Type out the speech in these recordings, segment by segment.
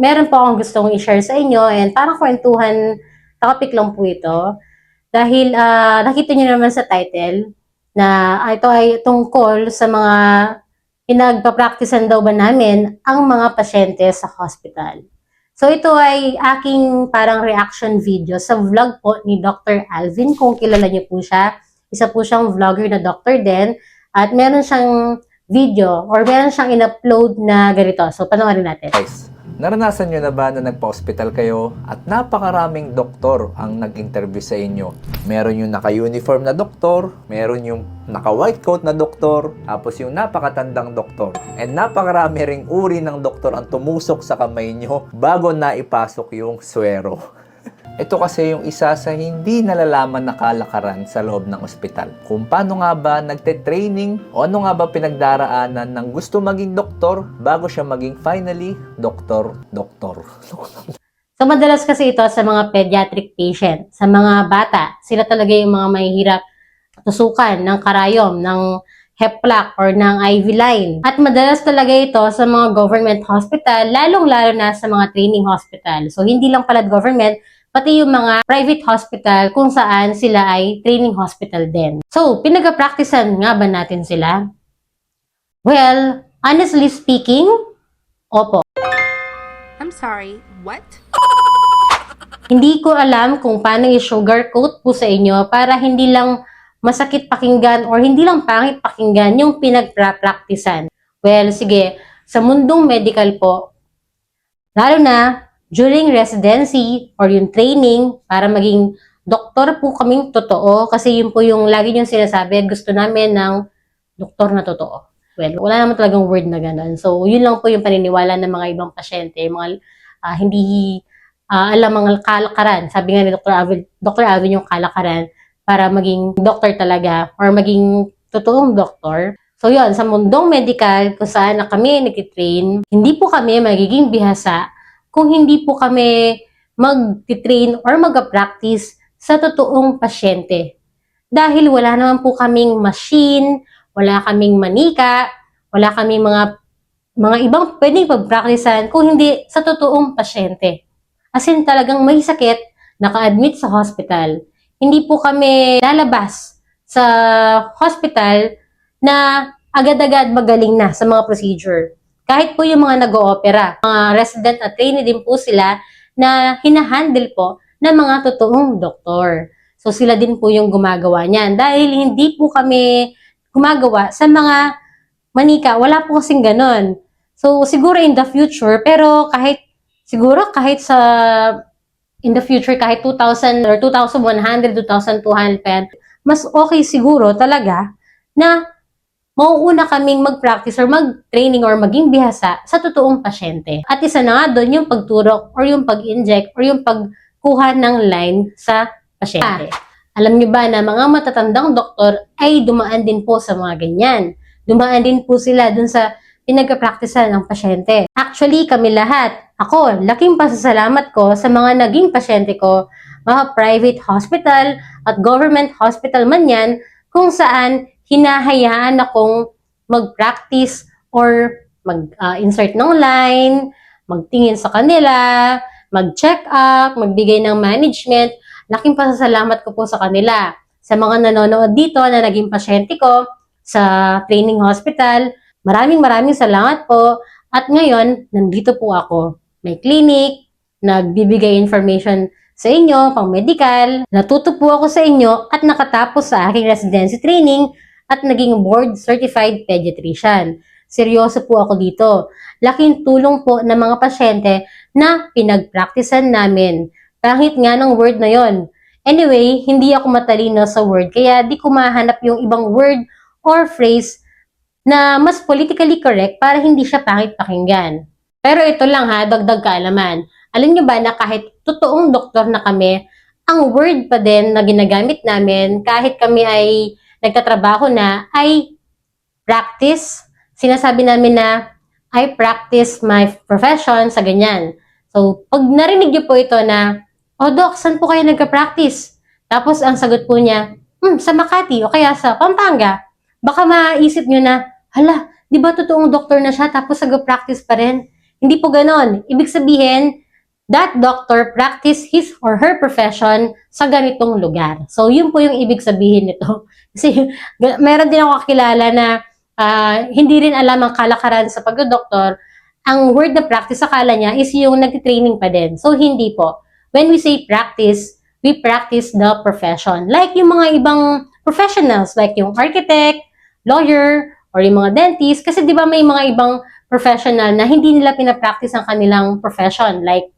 meron po akong gustong i-share sa inyo and parang kwentuhan topic lang po ito. Dahil ah, nakita niyo naman sa title na ah, ito ay tungkol sa mga pinagpa-practicean daw ba namin ang mga pasyente sa hospital. So ito ay aking parang reaction video sa vlog po ni Dr. Alvin kung kilala niyo po siya. Isa po siyang vlogger na doctor din at meron siyang video or meron siyang in-upload na ganito. So panoorin natin. Guys, naranasan nyo na ba na nagpa-hospital kayo at napakaraming doktor ang nag-interview sa inyo? Meron yung naka-uniform na doktor, meron yung naka-white coat na doktor, tapos yung napakatandang doktor. And napakarami ring uri ng doktor ang tumusok sa kamay nyo bago na ipasok yung swero. Ito kasi yung isa sa hindi nalalaman na kalakaran sa loob ng ospital. Kung paano nga ba nagte-training o ano nga ba pinagdaraanan ng gusto maging doktor bago siya maging finally doktor, doktor. So madalas kasi ito sa mga pediatric patient, sa mga bata, sila talaga yung mga mahihirap tusukan ng karayom, ng HEPLAC or ng IV line. At madalas talaga ito sa mga government hospital, lalong-lalo na sa mga training hospital. So hindi lang pala government, pati yung mga private hospital kung saan sila ay training hospital din. So, pinag-practicean nga ba natin sila? Well, honestly speaking, opo. I'm sorry, what? Hindi ko alam kung paano i-sugarcoat po sa inyo para hindi lang masakit pakinggan or hindi lang pangit pakinggan yung pinagpra-practicean. Well, sige, sa mundong medical po, lalo na during residency or yung training para maging doktor po kaming totoo kasi yun po yung lagi yung sinasabi, gusto namin ng doktor na totoo. Well, wala naman talagang word na ganun. So, yun lang po yung paniniwala ng mga ibang pasyente, mga ah, hindi ah, alam ang kalakaran. Sabi nga ni Dr. Alvin, Dr. Alvin yung kalakaran para maging doktor talaga or maging totoong doktor. So yun, sa mundong medical, kung saan na kami nagtitrain, hindi po kami magiging bihasa kung hindi po kami mag-train or mag-practice sa totoong pasyente. Dahil wala naman po kaming machine, wala kaming manika, wala kaming mga mga ibang pwedeng pag-practicean kung hindi sa totoong pasyente. As in talagang may sakit, naka-admit sa hospital. Hindi po kami lalabas sa hospital na agad-agad magaling na sa mga procedure. Kahit po yung mga nag-oopera, mga resident at trainee din po sila na hinahandle po ng mga totoong doktor. So sila din po yung gumagawa niyan. Dahil hindi po kami gumagawa sa mga manika, wala po kasing ganon. So siguro in the future, pero kahit siguro kahit sa in the future kahit 2,000 or 2,100, 2,200 pen, mas okay siguro talaga na mauuna kaming mag-practice or mag-training or maging bihasa sa totoong pasyente. At isa na nga doon yung pagturok or yung pag-inject or yung pagkuha ng line sa pasyente. Alam niyo ba na mga matatandang doktor ay dumaan din po sa mga ganyan. Dumaan din po sila dun sa pinagka-practicean ng pasyente. Actually, kami lahat, ako, laking pasasalamat ko sa mga naging pasyente ko, mga private hospital at government hospital man yan, kung saan hinahayaan akong mag-practice or mag-insert ng line, magtingin sa kanila, mag-check up, magbigay ng management. Laking pasasalamat ko po sa kanila. Sa mga nanonood dito na naging pasyente ko sa training hospital, maraming maraming salamat po. At ngayon, nandito po ako. May clinic, nagbibigay information sa inyo, pang medical, natuto po ako sa inyo at nakatapos sa aking residency training at naging board certified pediatrician. Seryoso po ako dito. Laking tulong po ng mga pasyente na pinag-practicean namin. Kahit nga ng word na yon. Anyway, hindi ako matalino sa word, kaya di ko mahanap yung ibang word or phrase na mas politically correct para hindi siya pangit pakinggan. Pero ito lang ha, dagdag kaalaman. Alam niyo ba na kahit totoong doktor na kami, ang word pa din na ginagamit namin kahit kami ay nagtatrabaho na ay practice. Sinasabi namin na I practice my profession sa ganyan. So, pag narinig niyo po ito na, O Doc, saan po kayo nagka-practice? Tapos ang sagot po niya, hmm, sa Makati o kaya sa Pampanga. Baka maisip niyo na, hala, di ba totoong doktor na siya tapos nag-practice pa rin? Hindi po ganon. Ibig sabihin, that doctor practice his or her profession sa ganitong lugar. So, yun po yung ibig sabihin nito. Kasi meron din ako kakilala na ah, hindi rin alam ang kalakaran sa pagdodoktor. Ang word na practice, akala niya is yung nagtitraining pa din. So, hindi po. When we say practice, we practice the profession. Like yung mga ibang professionals, like yung architect, lawyer, or yung mga dentist. Kasi di ba may mga ibang professional na hindi nila pinapractice ang kanilang profession. Like,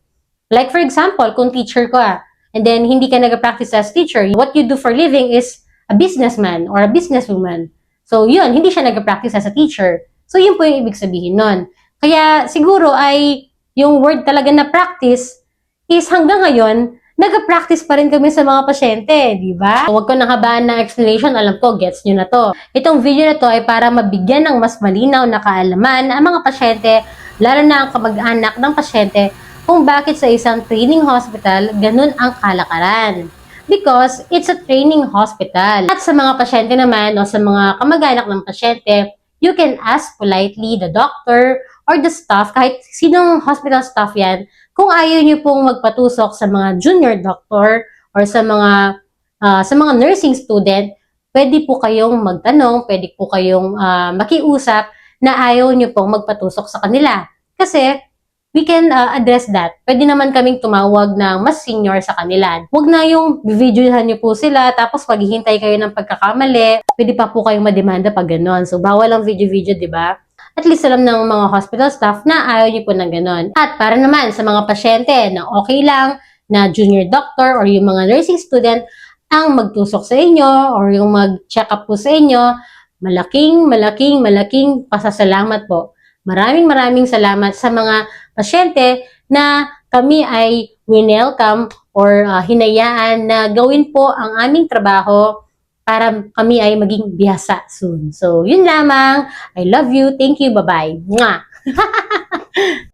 like for example, kung teacher ko ah, and then hindi ka nag-practice as teacher, what you do for living is a businessman or a businesswoman. So yun, hindi siya nag-practice as a teacher. So yun po yung ibig sabihin nun. Kaya siguro ay yung word talaga na practice is hanggang ngayon, nag-practice pa rin kami sa mga pasyente, di ba? Huwag ko nang habaan ng explanation, alam ko, gets nyo na to. Itong video na to ay para mabigyan ng mas malinaw na kaalaman ang mga pasyente, lalo na ang kamag-anak ng pasyente, kung bakit sa isang training hospital, ganun ang kalakaran. Because it's a training hospital. At sa mga pasyente naman o sa mga kamag-anak ng pasyente, you can ask politely the doctor or the staff, kahit sinong hospital staff yan, kung ayaw niyo pong magpatusok sa mga junior doctor or sa mga ah, sa mga nursing student, pwede po kayong magtanong, pwede po kayong ah, makiusap na ayaw niyo pong magpatusok sa kanila. Kasi we can ah, address that. Pwede naman kaming tumawag ng mas senior sa kanila. Huwag na yung videohan niyo po sila tapos maghihintay kayo ng pagkakamali. Pwede pa po kayong mademanda pag ganon. So bawal ang video-video, di ba? at least alam ng mga hospital staff na ayaw niyo po ng ganon. At para naman sa mga pasyente na okay lang na junior doctor or yung mga nursing student ang magtusok sa inyo or yung mag-check up po sa inyo, malaking, malaking, malaking pasasalamat po. Maraming maraming salamat sa mga pasyente na kami ay winelcome or uh, hinayaan na gawin po ang aming trabaho para kami ay maging biyasa soon. So, yun lamang. I love you. Thank you. Bye-bye.